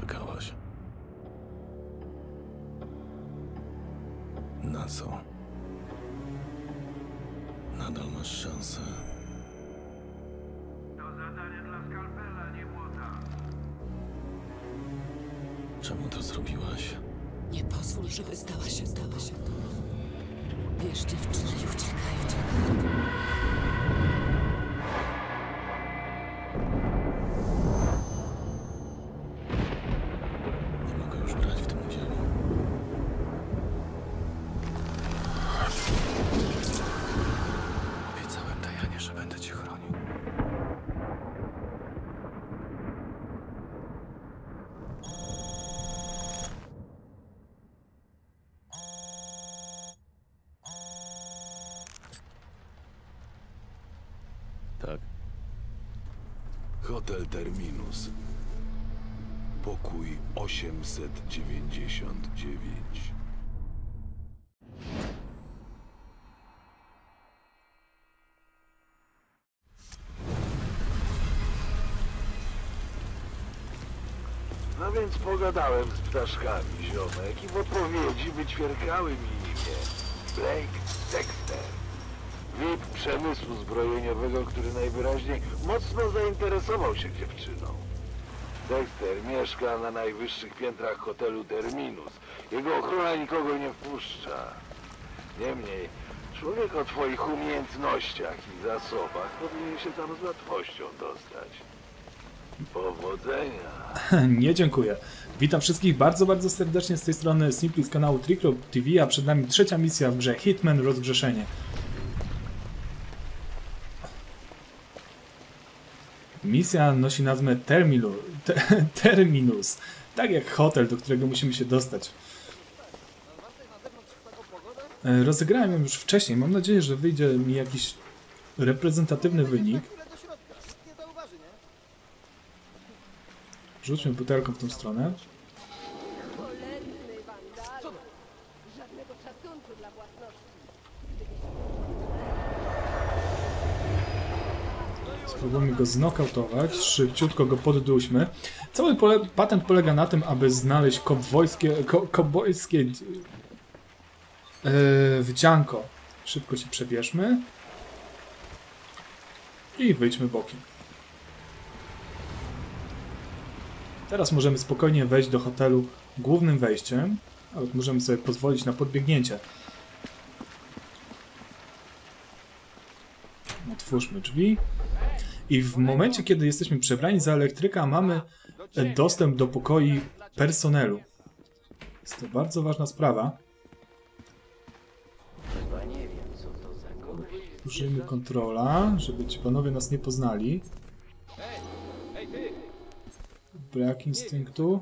czekałaś? Na co? Nadal masz szansę. To zadanie dla skalpela, nie młota. Czemu to zrobiłaś? Nie pozwól, żeby stała się, stała się. Wiesz, dziewczyny już czekają. Hotel Terminus. Pokój 899. No więc pogadałem z ptaszkami, ziomek, i w odpowiedzi wyćwierkały mi imię. Blake Dexter. VIP przemysłu zbrojeniowego, który najwyraźniej mocno zainteresował się dziewczyną. Dexter mieszka na najwyższych piętrach hotelu Terminus. Jego ochrona nikogo nie wpuszcza. Niemniej, człowiek o twoich umiejętnościach i zasobach powinien się tam z łatwością dostać. Powodzenia. Nie dziękuję. Witam wszystkich bardzo, bardzo serdecznie z tej strony Simply z kanału Triclub TV, a przed nami trzecia misja w grze Hitman Rozgrzeszenie. Misja nosi nazwę te, Terminus, tak jak hotel, do którego musimy się dostać. E, Rozegrałem ją już wcześniej, mam nadzieję, że wyjdzie mi jakiś reprezentatywny wynik. Rzućmy butelką w tą stronę. Spróbujmy go znokautować, szybciutko go podduśmy. Cały pole patent polega na tym, aby znaleźć kobwojskie, ko kobojskie yy, wdzianko. Szybko się przebierzmy. I wyjdźmy bokiem. Teraz możemy spokojnie wejść do hotelu głównym wejściem. Nawet możemy sobie pozwolić na podbiegnięcie. Otwórzmy drzwi. I w momencie, kiedy jesteśmy przebrani za elektryka, mamy e, dostęp do pokoi personelu. Jest to bardzo ważna sprawa. Użyjmy kontrola, żeby ci panowie nas nie poznali. Brak instynktu.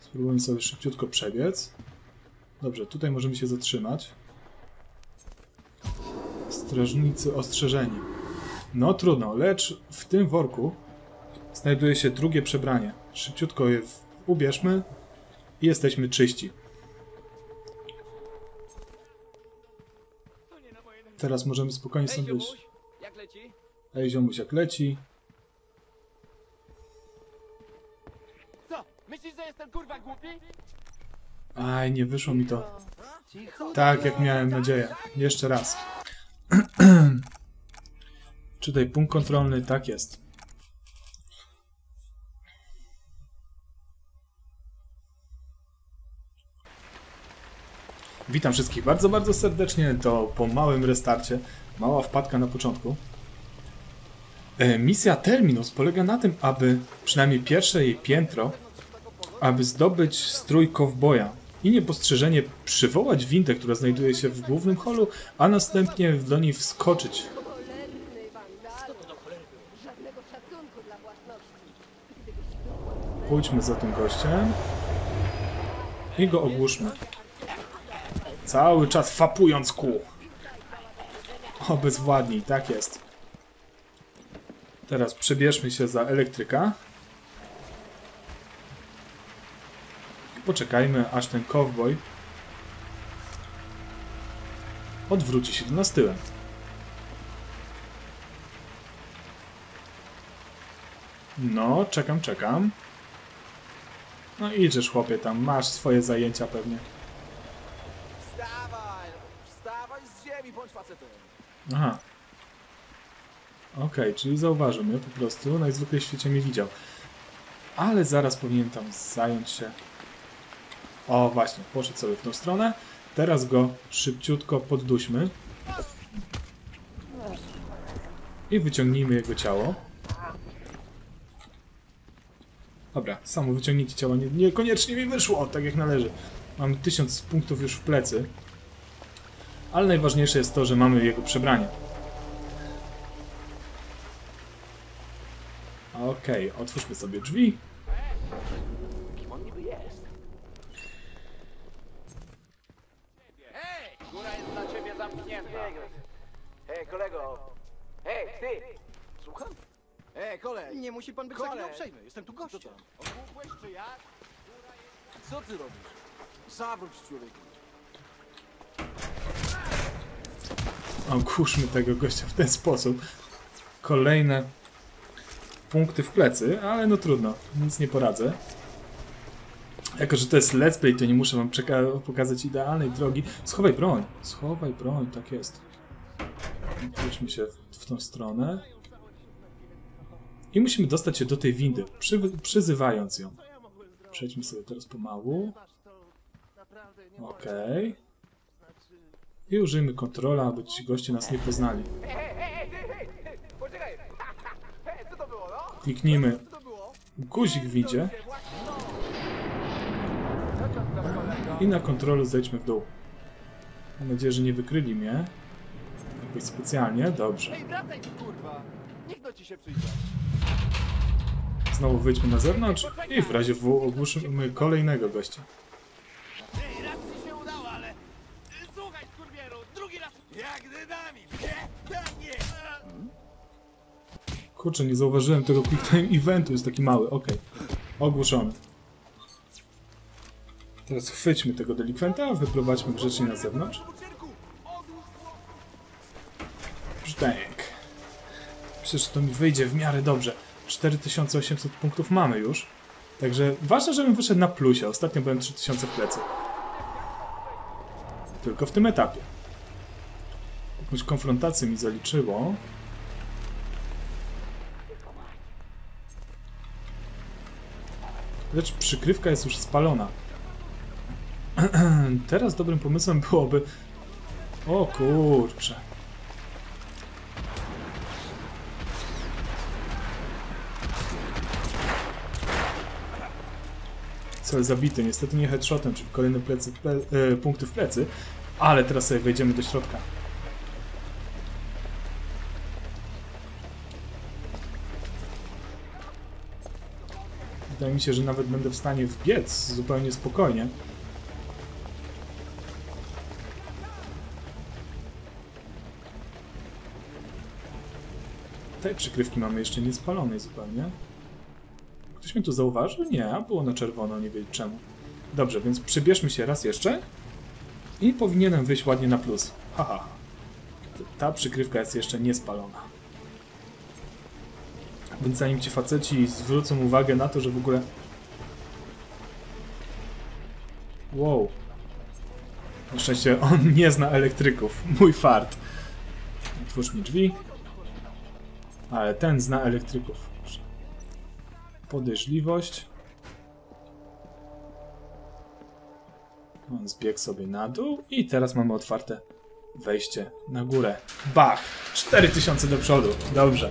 Spróbujmy sobie szybciutko przebiec. Dobrze, tutaj możemy się zatrzymać. Strażnicy ostrzeżeni. No trudno, lecz w tym worku znajduje się drugie przebranie. Szybciutko je ubierzmy i jesteśmy czyści. Teraz możemy spokojnie jak leci? Ej, ziomuś, jak leci. Co? Myślisz, że jestem kurwa głupi? Aj, nie wyszło mi to. Tak, jak miałem nadzieję. Jeszcze raz. Czytaj punkt kontrolny, tak jest. Witam wszystkich bardzo, bardzo serdecznie. To po małym restarcie. Mała wpadka na początku. E, Misja Terminus polega na tym, aby przynajmniej pierwsze jej piętro aby zdobyć strój kowboja i niepostrzeżenie przywołać windę, która znajduje się w głównym holu, a następnie do niej wskoczyć. Pójdźmy za tym gościem i go ogłuszmy. Cały czas fapując kół. Obezwładnij, tak jest. Teraz przebierzmy się za elektryka. Poczekajmy, aż ten cowboy odwróci się do nas tyłem. No, czekam, czekam. No idziesz chłopie tam, masz swoje zajęcia pewnie. Wstawaj! Wstawaj z ziemi, bądź facetem! Aha. Okej, czyli zauważył mnie po prostu, najzwykle w świecie mnie widział. Ale zaraz powinien tam zająć się... O, właśnie, poszedł sobie w tą stronę. Teraz go szybciutko podduśmy. I wyciągnijmy jego ciało. Dobra, samo wyciągnięcie ciała nie, niekoniecznie mi wyszło, tak jak należy. Mamy 1000 punktów już w plecy. Ale najważniejsze jest to, że mamy jego przebranie. Okej, otwórzmy sobie drzwi. Kim on niby jest? Nie musi pan być Kolej. taki uprzejmy, jestem tu gościem. Ogłupłeś czy jak? Co ty robisz? Zawróć, człowieku. Ogłuszmy tego gościa w ten sposób. Kolejne punkty w plecy, ale no trudno, nic nie poradzę. Jako, że to jest let's play, to nie muszę wam pokazać idealnej drogi. Schowaj broń, schowaj broń, tak jest. Pójdźmy się w, w tą stronę. I musimy dostać się do tej windy, przy, przyzywając ją. Przejdźmy sobie teraz pomału. Okej. I użyjmy kontrola, aby ci goście nas nie poznali. Kliknijmy guzik w i na kontrolu zejdźmy w dół. Mam nadzieję, że nie wykryli mnie. Jakoś specjalnie. Dobrze. Ej, wracaj kurwa! Niech do ci się przyjdzie. Znowu wyjdźmy na zewnątrz i w razie W ogłuszymy kolejnego gościa. Kurczę, nie zauważyłem tego quick time eventu, jest taki mały. Okej. Ogłuszony. Teraz chwyćmy tego delikwenta, wyprowadźmy grzecznie na zewnątrz. Brzdęk. Myślę, że to mi wyjdzie w miarę dobrze. 4800 punktów mamy już. Także ważne, żebym wyszedł na plusie. Ostatnio byłem 3000 w plecy. Tylko w tym etapie. Jakąś konfrontację mi zaliczyło. Lecz przykrywka jest już spalona. Teraz dobrym pomysłem byłoby... O kurcze. Cel zabity, niestety nie headshotem, czyli kolejne plecy, ple, e, punkty w plecy, ale teraz sobie wejdziemy do środka. Wydaje mi się, że nawet będę w stanie wbiec zupełnie spokojnie. Tej przykrywki mamy jeszcze nie spalonej zupełnie. Ktoś mnie tu zauważył? Nie, było na czerwono, nie wiem czemu. Dobrze, więc przybierzmy się raz jeszcze. I powinienem wyjść ładnie na plus. Haha. Ta przykrywka jest jeszcze nie spalona. Więc zanim ci faceci zwrócą uwagę na to, że w ogóle... Wow. Na szczęście on nie zna elektryków. Mój fart. Otwórz mi drzwi. Ale ten zna elektryków. Podejrzliwość. On zbiegł sobie na dół i teraz mamy otwarte wejście na górę. Bach! 4000 do przodu. Dobrze.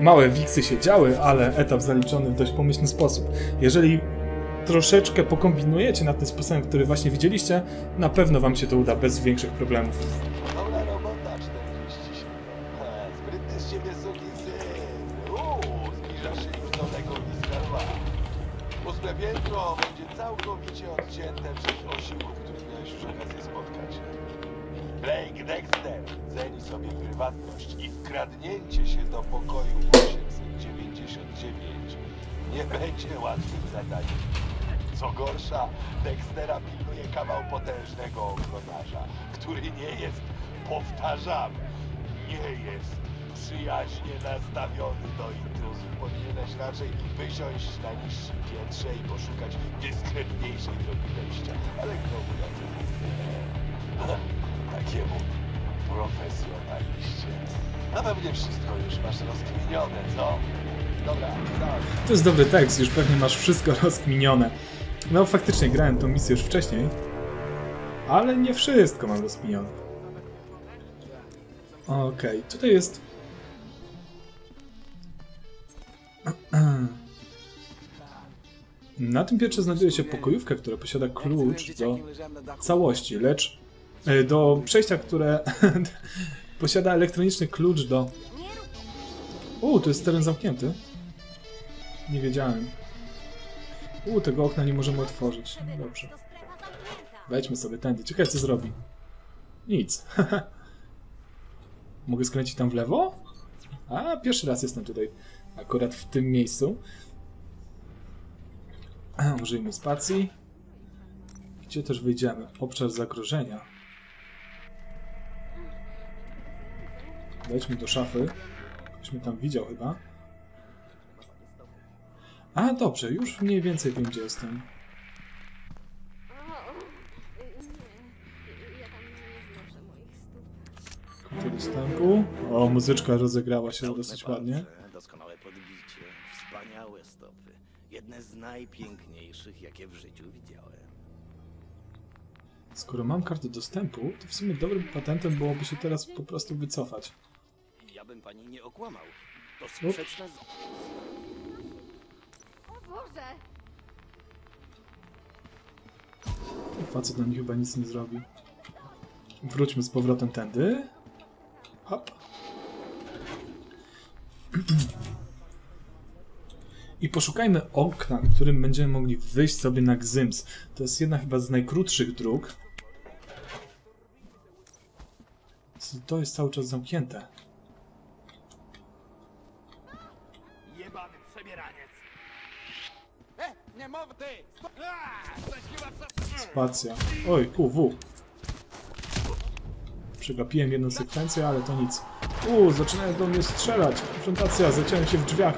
Małe wiksy się działy, ale etap zaliczony w dość pomyślny sposób. Jeżeli troszeczkę pokombinujecie nad tym sposobem, który właśnie widzieliście, na pewno wam się to uda bez większych problemów. Ósme piętro będzie całkowicie odcięte przez osiłów, których miałeś już okazję spotkać. Blake Dexter ceni sobie prywatność i wkradnięcie się do pokoju 899 nie będzie łatwym zadaniem. Co gorsza, Dextera pilnuje kawał potężnego ochroniarza, który nie jest, powtarzam, nie jest przyjaźnie nastawiony do intruzów. Powinieneś raczej wysiąść na niższym piętrze i poszukać dyskretniejszej drogi wejścia. Ale by na to? Takiemu profesjonaliście. A pewnie wszystko już masz rozkminione, co? Dobra, tak. To jest dobry tekst, już pewnie masz wszystko rozkminione. No faktycznie grałem tą misję już wcześniej, ale nie wszystko mam rozkminione. Okej, tutaj jest... Na tym piętrze znajduje się pokojówka, która posiada klucz do całości, lecz e, do przejścia, które posiada elektroniczny klucz do... U, to jest teren zamknięty. Nie wiedziałem. U, tego okna nie możemy otworzyć. No dobrze. Wejdźmy sobie tędy. Ciekawe co zrobi. Nic. Mogę skręcić tam w lewo? A, pierwszy raz jestem tutaj. Akurat w tym miejscu. Użyjmy spacji. Gdzie też wyjdziemy? Obszar zagrożenia. Wejdźmy do szafy. Ktoś mnie tam widział chyba. A, dobrze, już mniej więcej wiem, gdzie jestem. Punkty dostępu. O, muzyczka rozegrała się dosyć ładnie. Jedne z najpiękniejszych, jakie w życiu widziałem. Skoro mam kartę dostępu, to w sumie dobrym patentem byłoby się teraz po prostu wycofać. Ja bym pani nie okłamał. To sprzeczne z... O Boże! Facet nam chyba nic nie zrobi. Wróćmy z powrotem tędy. Hop. I poszukajmy okna, którym będziemy mogli wyjść sobie na Gzyms. To jest jedna chyba z najkrótszych dróg. To jest cały czas zamknięte. Jebany przebieraniec. E, nie mów. Spacja. Oj, QW. Przegapiłem jedną sekwencję, ale to nic. Uuu, zaczynają do mnie strzelać. Konfrontacja, zaciąłem się w drzwiach.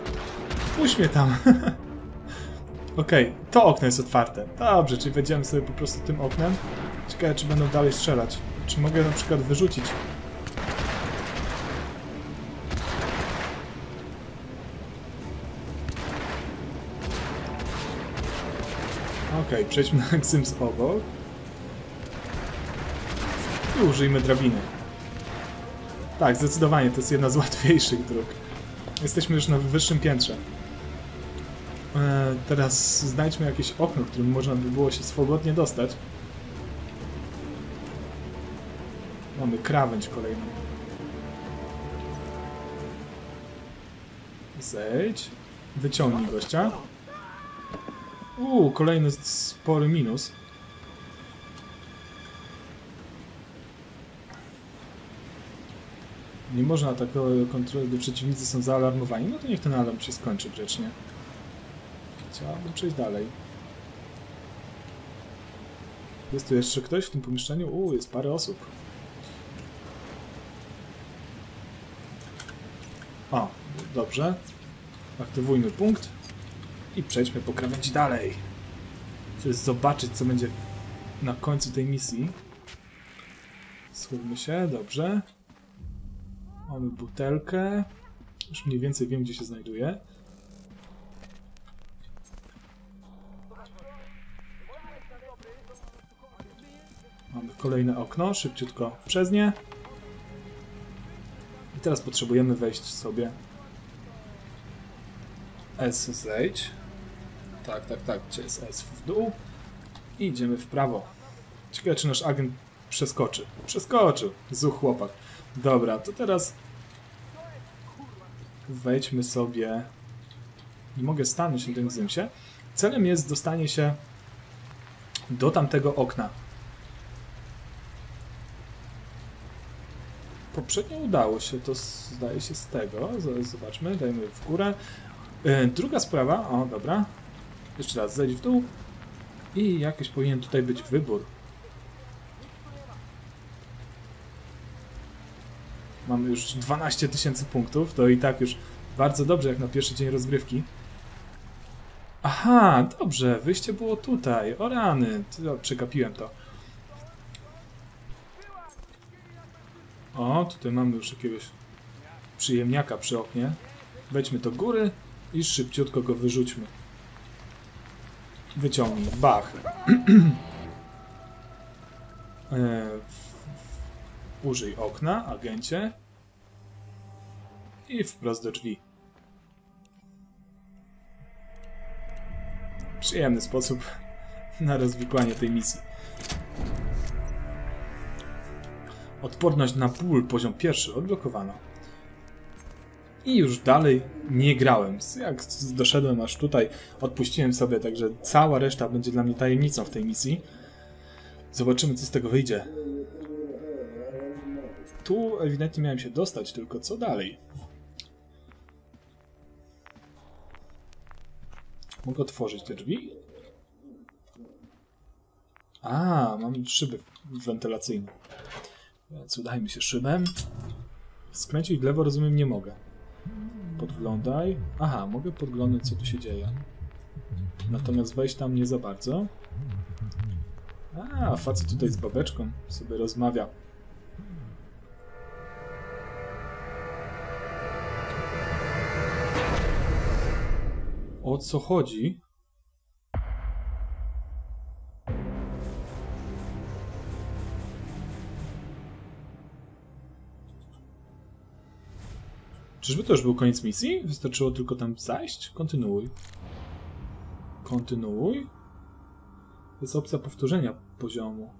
Puść mnie tam. Okej, to okno jest otwarte. Dobrze, czyli wejdziemy sobie po prostu tym oknem. Ciekawe, czy będą dalej strzelać. Czy mogę na przykład wyrzucić? Okej, przejdźmy na Xims obok. I użyjmy drabiny. Tak, zdecydowanie to jest jedna z łatwiejszych dróg. Jesteśmy już na wyższym piętrze. E, teraz znajdźmy jakieś okno, którym można by było się swobodnie dostać. Mamy krawędź kolejną. Zejdź. Wyciągnij gościa. Uuu, kolejny spory minus. Nie można takiego kontroli, gdy przeciwnicy są zaalarmowani. No to niech ten alarm się skończy grzecznie. Chciałabym przejść dalej. Jest tu jeszcze ktoś w tym pomieszczeniu? Uuu, jest parę osób. O, dobrze. Aktywujmy punkt. I przejdźmy po krawędzi dalej. Chcę zobaczyć, co będzie na końcu tej misji. Schowmy się, dobrze. Mamy butelkę. Już mniej więcej wiem, gdzie się znajduje. Kolejne okno, szybciutko przez nie. I teraz potrzebujemy wejść sobie S zejdź. Tak, tak, tak, gdzie jest S w dół. I idziemy w prawo. Ciekawe, czy nasz agent przeskoczy. Przeskoczył. Zuch chłopak. Dobra, to teraz wejdźmy sobie. Nie mogę stanąć na tym zymsie. Celem jest dostanie się do tamtego okna. Poprzednio udało się to, zdaje się, z tego. Zobaczmy, dajmy w górę. E, Druga sprawa, o dobra. Jeszcze raz, zejdź w dół. I jakiś powinien tutaj być wybór. Mamy już 12 tysięcy punktów, to i tak już bardzo dobrze jak na pierwszy dzień rozgrywki. Aha, dobrze, wyjście było tutaj. O rany, przegapiłem to. O, tutaj mamy już jakiegoś przyjemniaka przy oknie. Wejdźmy do góry i szybciutko go wyrzućmy. Wyciągnij. Bach. e, użyj okna, agencie. I wprost do drzwi. Przyjemny sposób na rozwikłanie tej misji. Odporność na ból, poziom pierwszy, odblokowano. I już dalej nie grałem. Jak doszedłem aż tutaj, odpuściłem sobie, także cała reszta będzie dla mnie tajemnicą w tej misji. Zobaczymy, co z tego wyjdzie. Tu ewidentnie miałem się dostać, tylko co dalej? Mogę otworzyć te drzwi? A, mam szyby wentylacyjne. Więc udajmy się szybem. Skręcić w lewo, rozumiem, nie mogę. Podglądaj. Aha, mogę podglądać, co tu się dzieje. Natomiast wejść tam nie za bardzo. A, facet tutaj z babeczką sobie rozmawia. O co chodzi? Czyżby to już był koniec misji? Wystarczyło tylko tam zajść? Kontynuuj. Kontynuuj. Jest opcja powtórzenia poziomu.